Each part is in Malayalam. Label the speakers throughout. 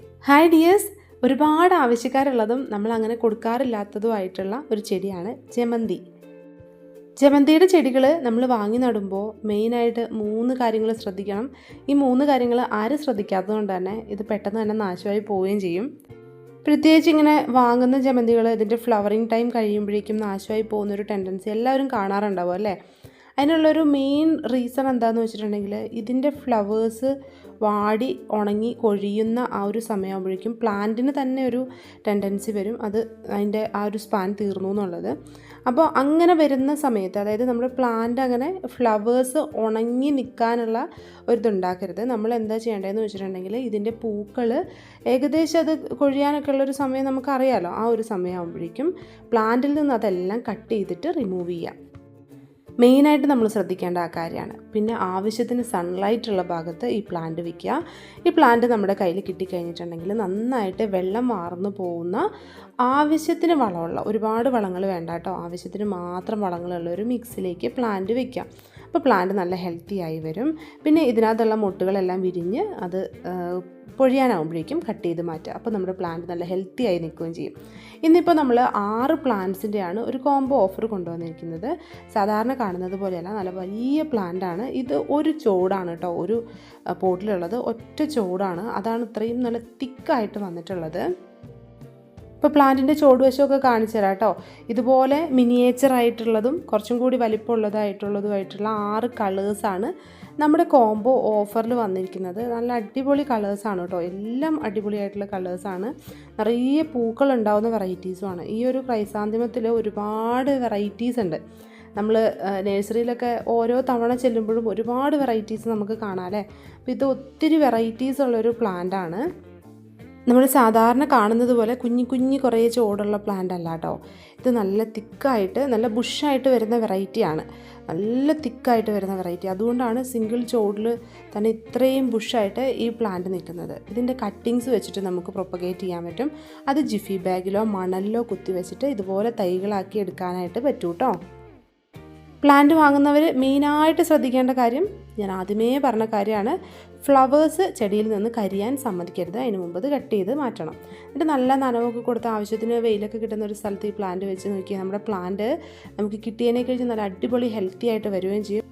Speaker 1: ഹായ് ഡിയേഴ്സ് ഒരുപാട് ആവശ്യക്കാരുള്ളതും നമ്മൾ അങ്ങനെ കൊടുക്കാറില്ലാത്തതുമായിട്ടുള്ള ഒരു ചെടിയാണ് ജമന്തി. ജമന്തിയുടെ ചെടികൾ നമ്മൾ വാങ്ങി നടുമ്പോൾ മെയിനായിട്ട് മൂന്ന് കാര്യങ്ങൾ ശ്രദ്ധിക്കണം. ഈ മൂന്ന് കാര്യങ്ങൾ ആരും ശ്രദ്ധിക്കാത്തതുകൊണ്ട് തന്നെ ഇത് പെട്ടെന്ന് തന്നെ നാശമായി പോവുകയും ചെയ്യും. പ്രത്യേകിച്ച് ഇങ്ങനെ വാങ്ങുന്ന ജമന്തികൾ ഇതിന്റെ ഫ്ലവറിങ് ടൈം കഴിയുമ്പോഴേക്കും നാശമായി പോകുന്നൊരു ടെൻഡൻസി എല്ലാവരും കാണാറുണ്ടാവും അല്ലേ? അതിനുള്ളൊരു മെയിൻ റീസൺ എന്താണെന്ന് വെച്ചിട്ടുണ്ടെങ്കിൽ ഇതിന്റെ ഫ്ലവേഴ്സ് വാടി ഉണങ്ങി കൊഴിയുന്ന ആ ഒരു സമയമാകുമ്പോഴേക്കും പ്ലാന്റിന് തന്നെ ഒരു ടെൻഡൻസി വരും. അത് അതിന്റെ ആ ഒരു സ്പാൻ തീർന്നു എന്നുള്ളത്. അപ്പോൾ അങ്ങനെ വരുന്ന സമയത്ത് അതായത് നമ്മുടെ പ്ലാന്റ് അങ്ങനെ ഫ്ലവേഴ്സ് ഉണങ്ങി നിൽക്കാനുള്ള ഒരിതുണ്ടാക്കരുത് നമ്മൾ എന്താ ചെയ്യേണ്ടതെന്ന് വെച്ചിട്ടുണ്ടെങ്കിൽ ഇതിന്റെ പൂക്കൾ ഏകദേശം അത് കൊഴിയാനൊക്കെ ഉള്ളൊരു സമയം നമുക്കറിയാലോ. ആ ഒരു സമയമാകുമ്പോഴേക്കും പ്ലാന്റിൽ നിന്ന് അതെല്ലാം കട്ട് ചെയ്തിട്ട് റിമൂവ് ചെയ്യാം. മെയിനായിട്ട് നമ്മൾ ശ്രദ്ധിക്കേണ്ട ആ കാര്യമാണ്. പിന്നെ ആവശ്യത്തിന് സൺലൈറ്റ് ഉള്ള ഭാഗത്ത് ഈ പ്ലാന്റ് വയ്ക്കുക ഈ പ്ലാന്റ് നമ്മുടെ കയ്യിൽ കിട്ടിക്കഴിഞ്ഞിട്ടുണ്ടെങ്കിൽ നന്നായിട്ട് വെള്ളം വാർന്നു പോകുന്ന ആവശ്യത്തിന് വളമുള്ള ഒരുപാട് വളങ്ങൾ വേണ്ട കേട്ടോ. ആവശ്യത്തിന് മാത്രം വളങ്ങളുള്ള ഒരു മിക്സിലേക്ക് പ്ലാന്റ് വെക്കാം അപ്പോൾ പ്ലാന്റ് നല്ല ഹെൽത്തി ആയി വരും. പിന്നെ ഇതിനകത്തുള്ള മുട്ടുകളെല്ലാം വിരിഞ്ഞ് അത് പൊഴിയാനാവുമ്പോഴേക്കും കട്ട് ചെയ്ത് മാറ്റുക. അപ്പോൾ നമ്മുടെ പ്ലാന്റ് നല്ല ഹെൽത്തി ആയി നിൽക്കുകയും ചെയ്യും. ഇന്നിപ്പോൾ നമ്മൾ ആറ് പ്ലാന്റ്സിന്റെയാണ് ഒരു കോംബോ ഓഫർ കൊണ്ടുവന്നിരിക്കുന്നത്. സാധാരണ കാണുന്നത് പോലെയല്ല നല്ല വലിയ പ്ലാന്റാണ് ഇത് ഒരു ചോടാണ് കേട്ടോ. ഒരു പോട്ടിലുള്ളത്. ഒറ്റ ചോടാണ്. അതാണ് ഇത്രയും നല്ല തിക്കായിട്ട് വന്നിട്ടുള്ളത്. ഇപ്പോൾ പ്ലാന്റിന്റെ ചോടുവശമൊക്കെ കാണിച്ചു തരാം കേട്ടോ. ഇതുപോലെ മിനിയേച്ചർ ആയിട്ടുള്ളതും കുറച്ചും കൂടി വലിപ്പമുള്ളതായിട്ടുള്ളതുമായിട്ടുള്ള ആറ് കളേഴ്സാണ് നമ്മുടെ കോംബോ ഓഫറിൽ വന്നിരിക്കുന്നത്. നല്ല അടിപൊളി കളേഴ്സാണ് കേട്ടോ. എല്ലാം അടിപൊളിയായിട്ടുള്ള കളേഴ്സാണ് നിറയെ പൂക്കൾ ഉണ്ടാവുന്ന വെറൈറ്റീസുമാണ് ഈ ഒരു ക്രൈസാന്തിമത്തിൽ ഒരുപാട് വെറൈറ്റീസ് ഉണ്ട്. നമ്മൾ നഴ്സറിയിലൊക്കെ ഓരോ തവണ ചെല്ലുമ്പോഴും ഒരുപാട് വെറൈറ്റീസ് നമുക്ക് കാണാം അല്ലേ? അപ്പോൾ ഇത് ഒത്തിരി വെറൈറ്റീസ് ഉള്ളൊരു പ്ലാന്റ് ആണ്. നമ്മൾ സാധാരണ കാണുന്നത് പോലെ കുഞ്ഞു കുഞ്ഞു കുറേ ചോടുള്ള പ്ലാന്റ് അല്ല കേട്ടോ ഇത് നല്ല തിക്കായിട്ട് നല്ല ബുഷായിട്ട് വരുന്ന വെറൈറ്റിയാണ് നല്ല തിക്കായിട്ട് വരുന്ന വെറൈറ്റി അതുകൊണ്ടാണ് സിംഗിൾ ചോടിൽ തന്നെ ഇത്രയും ബുഷായിട്ട് ഈ പ്ലാന്റ് നിൽക്കുന്നത്. ഇതിന്റെ കട്ടിങ്സ് വെച്ചിട്ട് നമുക്ക് പ്രൊപ്പഗേറ്റ് ചെയ്യാൻ പറ്റും. അത് ജിഫി ബാഗിലോ മണലിലോ കുത്തി വെച്ചിട്ട് ഇതുപോലെ തൈകളാക്കി എടുക്കാനായിട്ട് പറ്റൂ കേട്ടോ പ്ലാന്റ് വാങ്ങുന്നവർ മെയിനായിട്ട് ശ്രദ്ധിക്കേണ്ട കാര്യം ഞാൻ ആദ്യമേ പറഞ്ഞ കാര്യമാണ്. ഫ്ലവേഴ്സ് ചെടിയിൽ നിന്ന് കരിയാൻ സമ്മതിക്കരുത്. അതിന് മുമ്പ് കട്ട് ചെയ്ത് മാറ്റണം. എന്നിട്ട് നല്ല നനവൊക്കെ കൊടുത്ത് ആവശ്യത്തിന് വെയിലൊക്കെ കിട്ടുന്ന ഒരു സ്ഥലത്ത് ഈ പ്ലാന്റ് വെച്ച് നോക്കിയാൽ നമ്മുടെ പ്ലാന്റ് നമുക്ക് കിട്ടിയതിനെ കഴിഞ്ഞ് നല്ല അടിപൊളി ഹെൽത്തി ആയിട്ട് വരികയും ചെയ്യും.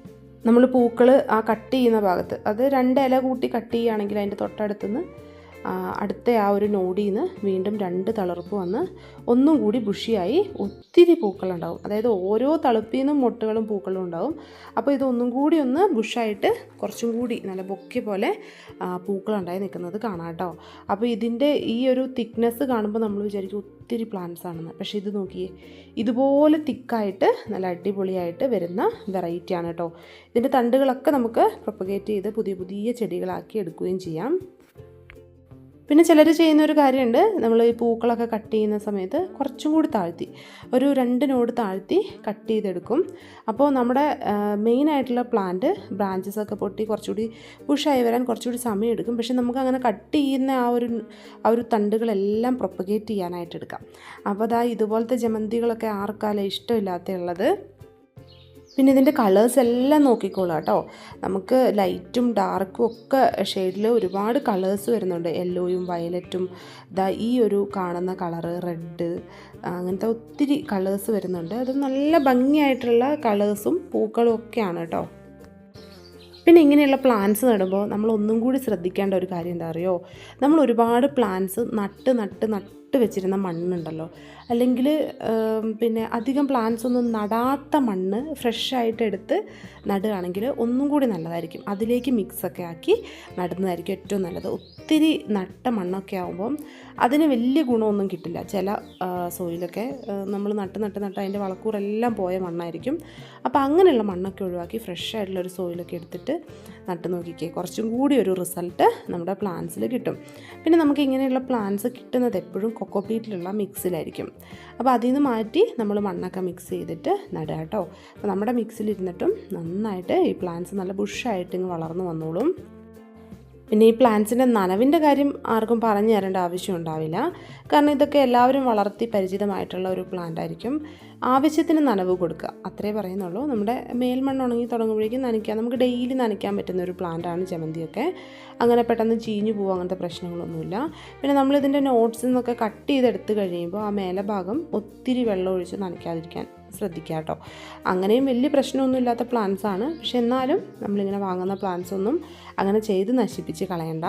Speaker 1: നമ്മൾ പൂക്കൾ ആ കട്ട് ചെയ്യുന്ന ഭാഗത്ത് അത് രണ്ട് ഇല കൂട്ടി കട്ട് ചെയ്യുകയാണെങ്കിൽ അതിന്റെ തൊട്ടടുത്തുനിന്ന് അടുത്ത ആ ഒരു നോടിയിൽ നിന്ന് വീണ്ടും രണ്ട് തളർപ്പ് വന്ന് ഒന്നും കൂടി ബുഷിയായി ഒത്തിരി പൂക്കളുണ്ടാവും. അതായത് ഓരോ തളുപ്പിൽ നിന്നും മുട്ടുകളും പൂക്കളും ഉണ്ടാവും. അപ്പോൾ ഇതൊന്നും കൂടി ഒന്ന് ബുഷായിട്ട് കുറച്ചും കൂടി നല്ല ബൊക്കെ പോലെ പൂക്കളുണ്ടായി നിൽക്കുന്നത് കാണാം കേട്ടോ. അപ്പോൾ ഇതിന്റെ ഈ ഒരു തിക്നെസ് കാണുമ്പോൾ നമ്മൾ വിചാരിക്കും ഒത്തിരി പ്ലാന്റ്സ് ആണെന്ന്. പക്ഷേ ഇത് നോക്കിയേ ഇതുപോലെ തിക്കായിട്ട് നല്ല അടിപൊളിയായിട്ട് വരുന്ന വെറൈറ്റിയാണ് കേട്ടോ. ഇതിന്റെ തണ്ടുകളൊക്കെ നമുക്ക് പ്രൊപ്പഗേറ്റ് ചെയ്ത് പുതിയ പുതിയ ചെടികളാക്കി എടുക്കുകയും ചെയ്യാം. പിന്നെ ചിലർ ചെയ്യുന്ന ഒരു കാര്യമുണ്ട്. നമ്മൾ ഈ പൂക്കളൊക്കെ കട്ട് ചെയ്യുന്ന സമയത്ത് കുറച്ചും കൂടി താഴ്ത്തി ഒരു രണ്ട് നോട് താഴ്ത്തി കട്ട് ചെയ്തെടുക്കും. അപ്പോൾ നമ്മുടെ മെയിനായിട്ടുള്ള പ്ലാന്റ് ബ്രാഞ്ചസ് ഒക്കെ പൊട്ടി കുറച്ചുകൂടി പുഷായി വരാൻ കുറച്ചുകൂടി സമയം എടുക്കും. പക്ഷെ നമുക്ക് അങ്ങനെ കട്ട് ചെയ്യുന്ന ആ ഒരു ആ ഒരു തണ്ടുകളെല്ലാം പ്രൊപ്പഗേറ്റ് ചെയ്യാനായിട്ട് എടുക്കാം. അപ്പോൾ അതാ ഇതുപോലത്തെ ജമന്തികളൊക്കെ ആർക്കാലും ഇഷ്ടമില്ലാത്ത ഇഷ്ടമില്ലാത്തുള്ളത് പിന്നെ ഇതിന്റെ കളേഴ്സ് എല്ലാം നോക്കിക്കോളാം കേട്ടോ. നമുക്ക് ലൈറ്റും ഡാർക്കും ഒക്കെ ഷെയ്ഡിൽ ഒരുപാട് കളേഴ്സ് വരുന്നുണ്ട്. യെല്ലോയും വയലറ്റും ഇതാ ഈ ഒരു കാണുന്ന കളറ് റെഡ് അങ്ങനത്തെ ഒത്തിരി കളേഴ്സ് വരുന്നുണ്ട്. അത് നല്ല ഭംഗിയായിട്ടുള്ള കളേഴ്സും പൂക്കളും ഒക്കെയാണ് കേട്ടോ. പിന്നെ ഇങ്ങനെയുള്ള പ്ലാന്റ്സ് നടുമ്പോൾ നമ്മൾ ഒന്നും കൂടി ശ്രദ്ധിക്കേണ്ട ഒരു കാര്യം എന്താ അറിയോ? നമ്മൾ ഒരുപാട് പ്ലാന്റ്സ് നട്ട് നട്ട് നട്ട് വെച്ചിരുന്ന മണ്ണുണ്ടല്ലോ. അല്ലെങ്കിൽ പിന്നെ അധികം പ്ലാന്റ്സ് ഒന്നും നടാത്ത മണ്ണ് ഫ്രഷായിട്ട് എടുത്ത് നടുകയാണെങ്കിൽ ഒന്നും കൂടി നല്ലതായിരിക്കും. അതിലേക്ക് മിക്സൊക്കെ ആക്കി നടുന്നതായിരിക്കും ഏറ്റവും നല്ലത്. ഒത്തിരി നട്ട മണ്ണൊക്കെ ആകുമ്പം അതിന് വലിയ ഗുണമൊന്നും കിട്ടില്ല. ചില സോയിലൊക്കെ നമ്മൾ നട്ട് നട്ട് നട്ട് അതിന്റെ വളക്കൂറെല്ലാം പോയ മണ്ണായിരിക്കും. അപ്പോൾ അങ്ങനെയുള്ള മണ്ണൊക്കെ ഒഴിവാക്കി ഫ്രഷ് ആയിട്ടുള്ള ഒരു സോയിലൊക്കെ എടുത്തിട്ട് നട്ട് നോക്കിക്കേ. കുറച്ചും കൂടി ഒരു റിസൾട്ട് നമ്മുടെ പ്ലാന്റ്സിൽ കിട്ടും. പിന്നെ നമുക്ക് ഇങ്ങനെയുള്ള പ്ലാന്റ്സ് കിട്ടുന്നത് എപ്പോഴും കൊക്കോപീറ്റിലുള്ള മിക്സിലായിരിക്കും. അപ്പോൾ അതിൽ നിന്ന് മാറ്റി നമ്മൾ മണ്ണൊക്കെ മിക്സ് ചെയ്തിട്ട് നടുക കേട്ടോ. അപ്പോൾ നമ്മുടെ മിക്സിലിരുന്നിട്ടും നന്നായിട്ട് ഈ പ്ലാന്റ്സ് നല്ല ബുഷായിട്ട് ഇങ്ങ് വളർന്നു വന്നോളും. പിന്നെ ഈ പ്ലാന്റ്സിന്റെ നനവിന്റെ കാര്യം ആർക്കും പറഞ്ഞു തരേണ്ട ആവശ്യം ഉണ്ടാവില്ല. കാരണം ഇതൊക്കെ എല്ലാവരും വളർത്തി പരിചിതമായിട്ടുള്ള ഒരു പ്ലാന്റ് ആയിരിക്കും. ആവശ്യത്തിന് നനവ് കൊടുക്കുക. അത്രേ പറയുന്നുള്ളൂ. നമ്മുടെ മേൽമണ്ണ് ഉണങ്ങി തുടങ്ങുമ്പോഴേക്കും നനയ്ക്കാം. നമുക്ക് ഡെയിലി നനയ്ക്കാൻ പറ്റുന്ന ഒരു പ്ലാന്റാണ് ജമന്തിയൊക്കെ അങ്ങനെ പെട്ടെന്ന് ചീഞ്ഞു പോകും അങ്ങനത്തെ പ്രശ്നങ്ങളൊന്നുമില്ല. പിന്നെ നമ്മളിതിന്റെ നോട്ട്സിൽ നിന്നൊക്കെ കട്ട് ചെയ്തെടുത്ത് കഴിയുമ്പോൾ ആ മേലെ ഭാഗം ഒത്തിരി വെള്ളം ഒഴിച്ച് നനയ്ക്കാതിരിക്കാൻ ശ്രദ്ധിക്കുക കേട്ടോ അങ്ങനെയും വലിയ പ്രശ്നമൊന്നും ഇല്ലാത്ത പ്ലാന്റ്സ് ആണ്. പക്ഷെ എന്നാലും നമ്മളിങ്ങനെ വാങ്ങുന്ന പ്ലാന്റ്സ് ഒന്നും അങ്ങനെ ചെയ്ത് നശിപ്പിച്ച് കളയണ്ട.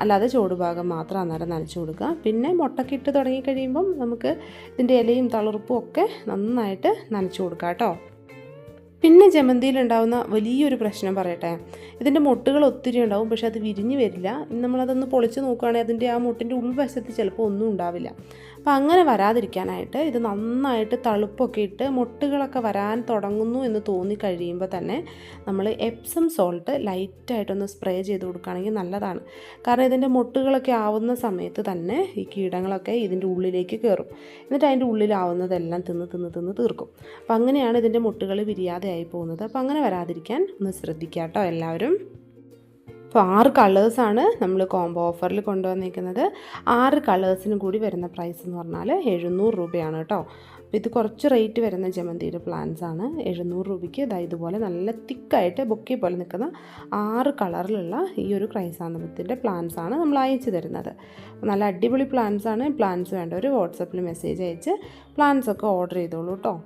Speaker 1: അല്ലാതെ ചൂടുഭാഗം മാത്രം അന്നേരം നനച്ചു കൊടുക്കുക. പിന്നെ മുട്ടക്കിട്ട് തുടങ്ങിക്കഴിയുമ്പം തുടങ്ങി കഴിയുമ്പം നമുക്ക് ഇതിന്റെ ഇലയും തളിർപ്പും ഒക്കെ നന്നായിട്ട് നനച്ചു കൊടുക്കുക കേട്ടോ. പിന്നെ ജമന്തിയിലുണ്ടാവുന്ന വലിയൊരു പ്രശ്നം പറയട്ടെ. ഇതിന്റെ മുട്ടുകൾ ഒത്തിരി ഉണ്ടാവും പക്ഷേ അത് വിരിഞ്ഞ് വരില്ല. നമ്മളതൊന്ന് പൊളിച്ച് നോക്കുകയാണെങ്കിൽ അതിന്റെ ആ മുട്ടിന്റെ ഉൾവശത്ത് ചിലപ്പോൾ ഒന്നും ഉണ്ടാവില്ല. അപ്പോൾ അങ്ങനെ വരാതിരിക്കാനായിട്ട് ഇത് നന്നായിട്ട് തളുപ്പൊക്കെ ഇട്ട് മുട്ടുകളൊക്കെ വരാൻ തുടങ്ങുന്നു എന്ന് തോന്നി കഴിയുമ്പോൾ തന്നെ നമ്മൾ എപ്സം സോൾട്ട് ലൈറ്റായിട്ടൊന്ന് സ്പ്രേ ചെയ്ത് കൊടുക്കുകയാണെങ്കിൽ നല്ലതാണ്. കാരണം ഇതിന്റെ മുട്ടുകളൊക്കെ ആവുന്ന സമയത്ത് തന്നെ ഈ കീടങ്ങളൊക്കെ ഇതിന്റെ ഉള്ളിലേക്ക് കയറും. എന്നിട്ട് അതിന്റെ ഉള്ളിലാവുന്നതെല്ലാം തിന്ന് തിന്ന് തിന്ന് തീർക്കും. അപ്പം അങ്ങനെയാണ് ഇതിന്റെ മുട്ടുകൾ വിരിയാതെ ആയി പോകുന്നത്. അപ്പം അങ്ങനെ വരാതിരിക്കാൻ ഒന്ന് ശ്രദ്ധിക്കുക കേട്ടോ എല്ലാവരും. അപ്പോൾ ആറ് കളേഴ്സാണ് നമ്മൾ കോംബോ ഓഫറിൽ കൊണ്ടുവന്നിരിക്കുന്നത് ആറ് കളേഴ്സിനും കൂടി വരുന്ന പ്രൈസ് എന്ന് പറഞ്ഞാൽ എഴുന്നൂറ് രൂപയാണ് കേട്ടോ അപ്പോൾ ഇത് കുറച്ച് റേറ്റ് വരുന്ന ജമന്തിയുടെ പ്ലാന്റ്സ് ആണ്. എഴുന്നൂറ് രൂപയ്ക്ക് ഇതാ ഇതുപോലെ നല്ല തിക്കായിട്ട് ബൊക്കെ പോലെ നിൽക്കുന്ന ആറ് കളറിലുള്ള ഈ ഒരു ക്രൈസാന്തമത്തിന്റെ പ്ലാന്റ്സ് ആണ് നമ്മൾ അയച്ചു തരുന്നത്. നല്ല അടിപൊളി പ്ലാന്റ്സ് ആണ്. പ്ലാന്റ്സ് വേണ്ടവർ വാട്സപ്പിൽ മെസ്സേജ് അയച്ച് പ്ലാന്റ്സ് ഒക്കെ ഓർഡർ ചെയ്തോളൂ കേട്ടോ